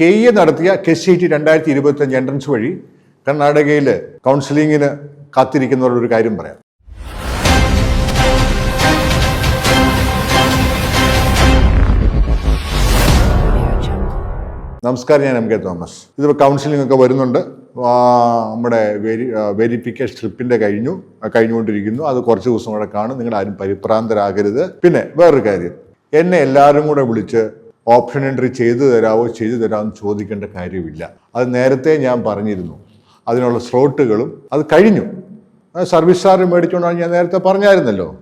K A നടത്തിയ K C T രണ്ടായിരത്തി ഇരുപത്തഞ്ച് എൻട്രൻസ് വഴി കർണാടകയിൽ കൗൺസിലിങ്ങിന് കാത്തിരിക്കുന്നവരുടെ ഒരു കാര്യം പറയാം. നമസ്കാരം ഞാൻ എം കെ തോമസ്. ഇതിപ്പോൾ കൗൺസിലിംഗ് ഒക്കെ വരുന്നുണ്ട്. നമ്മുടെ വെരി വെരിഫിക്കേഷൻ സ്ലിപ്പിന്റെ കഴിഞ്ഞു കഴിഞ്ഞുകൊണ്ടിരിക്കുന്നു. അത് കുറച്ച് ദിവസം കൂടെ കാണും. നിങ്ങൾ ആരും പരിഭ്രാന്തരാകരുത്. പിന്നെ വേറൊരു കാര്യം. എന്നെ എല്ലാവരും കൂടെ വിളിച്ച് ഓപ്ഷൻ എൻട്രി ചെയ്തു തരാമോ ചെയ്തു തരാമെന്ന് ചോദിക്കേണ്ട കാര്യമില്ല. അത് നേരത്തെ ഞാൻ പറഞ്ഞിരുന്നു. അതിനുള്ള സ്ലോട്ടുകളും അത് കഴിഞ്ഞു. സർവീസ് ചാർജ് മേടിച്ചുകൊണ്ടാണ് ഞാൻ നേരത്തെ പറഞ്ഞായിരുന്നല്ലോ.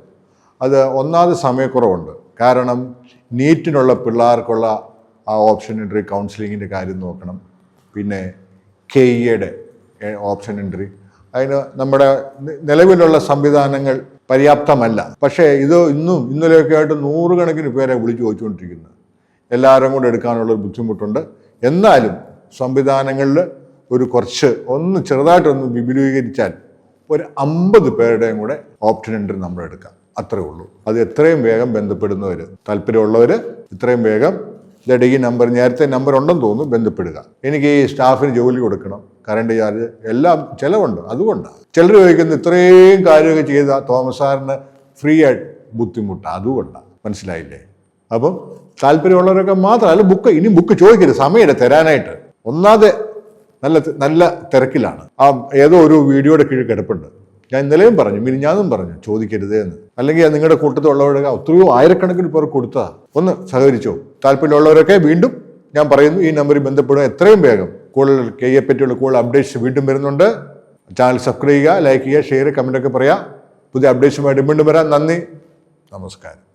അത് ഒന്നാമത് സമയക്കുറവുണ്ട്. കാരണം നീറ്റിനുള്ള പിള്ളേർക്കുള്ള ആ ഓപ്ഷൻ എൻട്രി കൗൺസിലിങ്ങിന്റെ കാര്യം നോക്കണം. പിന്നെ കെ ഇയുടെ ഓപ്ഷൻ എൻട്രി അതിന് നമ്മുടെ നിലവിലുള്ള സംവിധാനങ്ങൾ പര്യാപ്തമല്ല. പക്ഷേ ഇത് ഇന്നും ഇന്നലെയൊക്കെ ആയിട്ട് നൂറുകണക്കിന് പേരെ വിളിച്ചു ചോദിച്ചുകൊണ്ടിരിക്കുന്നത് എല്ലാവരും കൂടെ എടുക്കാനുള്ള ഒരു ബുദ്ധിമുട്ടുണ്ട്. എന്നാലും സംവിധാനങ്ങളിൽ ഒരു കുറച്ച് ഒന്ന് ചെറുതായിട്ടൊന്ന് വിപുലീകരിച്ചാൽ ഒരു അമ്പത് പേരുടെയും കൂടെ ഓപ്ഷൻ എൻട്രി നമ്മൾ എടുക്കാം. അത്രേ ഉള്ളൂ. അത് എത്രയും വേഗം ബന്ധപ്പെടുന്നവർ താല്പര്യമുള്ളവർ ഇത്രയും വേഗം ഇതായിട്ട് ഈ നമ്പർ നേരത്തെ നമ്പർ ഉണ്ടെന്ന് തോന്നുന്നു ബന്ധപ്പെടുക. എനിക്ക് ഈ സ്റ്റാഫിന് ജോലി കൊടുക്കണം. കറണ്ട് ചാർജ് എല്ലാം ചിലവുണ്ട്. അതുകൊണ്ടാണ് ചിലർ ചോദിക്കുന്നത് ഇത്രയും കാര്യമൊക്കെ ചെയ്ത തോമസ് സാറിന് ഫ്രീ ആയിട്ട് ബുദ്ധിമുട്ടാണ് അതുകൊണ്ടാണ് മനസ്സിലായില്ലേ? അപ്പം താല്പര്യമുള്ളവരൊക്കെ മാത്രമല്ല ബുക്ക് ഇനി ബുക്ക് ചോദിക്കരുത്. സമയമില്ല തരാനായിട്ട്. ഒന്നാതെ നല്ല നല്ല തിരക്കിലാണ്. ആ ഏതോ ഒരു വീഡിയോയുടെ കീഴിൽ കിടപ്പുണ്ട്. ഞാൻ ഇന്നലെയും പറഞ്ഞു മിനിഞ്ഞാന്നും പറഞ്ഞു ചോദിക്കരുത് എന്ന്. അല്ലെങ്കിൽ നിങ്ങളുടെ കൂട്ടത്തിലുള്ളവരൊക്കെ ഒത്തിരിയോ ആയിരക്കണക്കിന് പേർ കൊടുത്താ. ഒന്ന് സഹകരിച്ചോ. താല്പര്യമുള്ളവരൊക്കെ വീണ്ടും ഞാൻ പറയുന്നു ഈ നമ്പറിൽ ബന്ധപ്പെടുക എത്രയും വേഗം. കൂടുതൽ കെയെ പറ്റിയുള്ള കൂടുതൽ അപ്ഡേറ്റ്സ് വീണ്ടും വരുന്നുണ്ട്. ചാനൽ സബ്സ്ക്രൈബ് ചെയ്യുക ലൈക്ക് ചെയ്യുക ഷെയർ കമന്റ് ഒക്കെ പറയുക പുതിയ അപ്ഡേറ്റ്സുമായിട്ട് വീണ്ടും വരാം. നന്ദി. നമസ്കാരം.